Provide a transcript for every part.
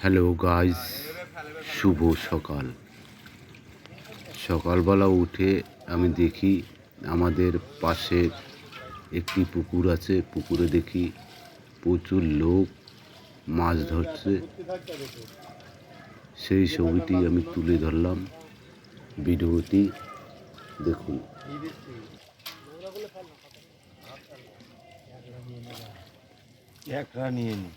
Hello guys শুভ সকাল। সকালবেলা উঠে আমি দেখি আমাদের পাশে একটি পুকুর আছে। পুকুরে দেখি প্রচুর লোক মাছ ধরছে। সেই ছবিটি আমি তুলে ধরলাম। ভিডিওটি দেখুন। একটা নিয়ে নি।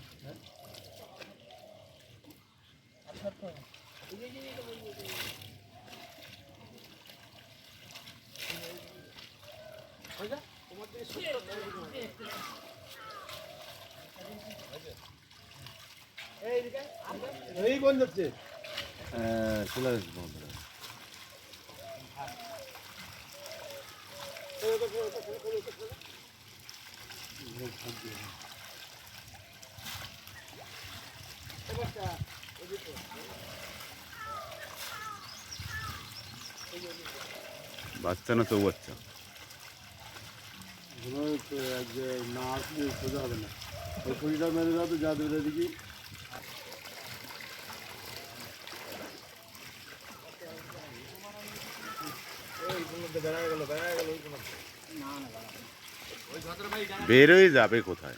এই কোন যাচ্ছে? চলে আসব আমরা বাচ্চা। না তো বাচ্চা না আসলে সোজা হবে না। ওই মেরে তো যা দেবে দেখি বেরোয় যাবে কোথায়?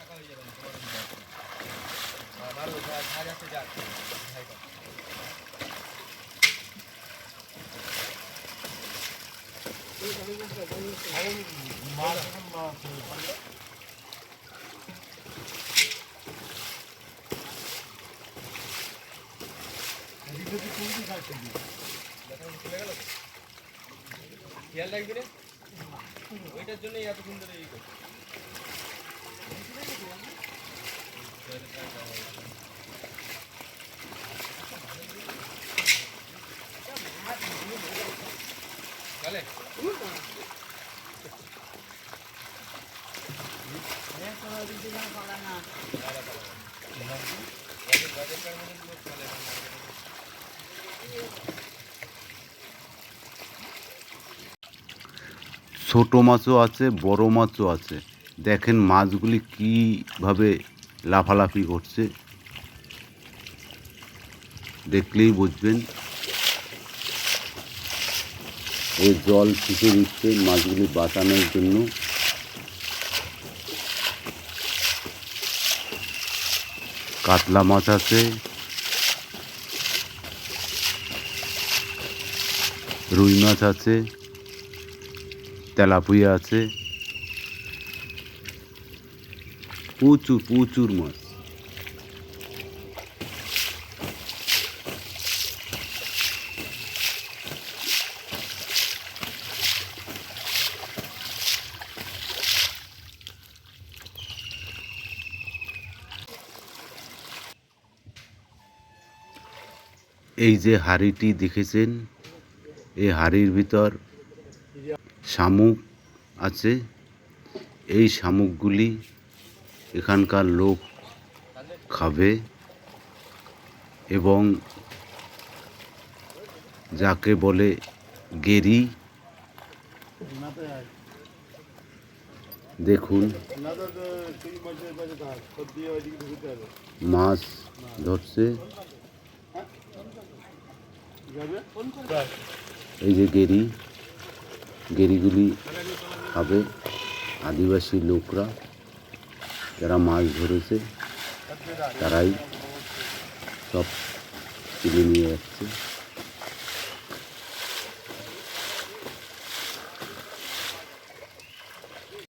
খেয়াল রাখবি রে ওইটার জন্যই এত সুন্দর এই করছে। ছোট মাছও আছে, বড় মাছও আছে। দেখেন মাছগুলি কীভাবে লাফালাফি করছে দেখলেই বুঝবেন। এই জল ছিটে দিচ্ছে মাছগুলি বাঁচানোর জন্য। কাতলা মাছ আছে। রুই মাছ আছে। তেলাপুয়া আছে। প্রচুর প্রচুর মাছ। এই যে হাড়িটি দেখেছেন, এই হাড়ির ভিতর শামুক আছে। এই শামুকগুলি এখানকার লোক খাবে এবং যাকে বলে গেরি। দেখুন, মাছ তো তুই মাছের কাছে থাক সব দিয়ে ওইদিকে ঢুকতে হবে মাছ ধরছে যাবে এই যে গেরি, গেরিগুলি হবে আদিবাসী লোকরা যারা মাছ ধরেছে, তারাই সব তুলে নিয়ে যাচ্ছে।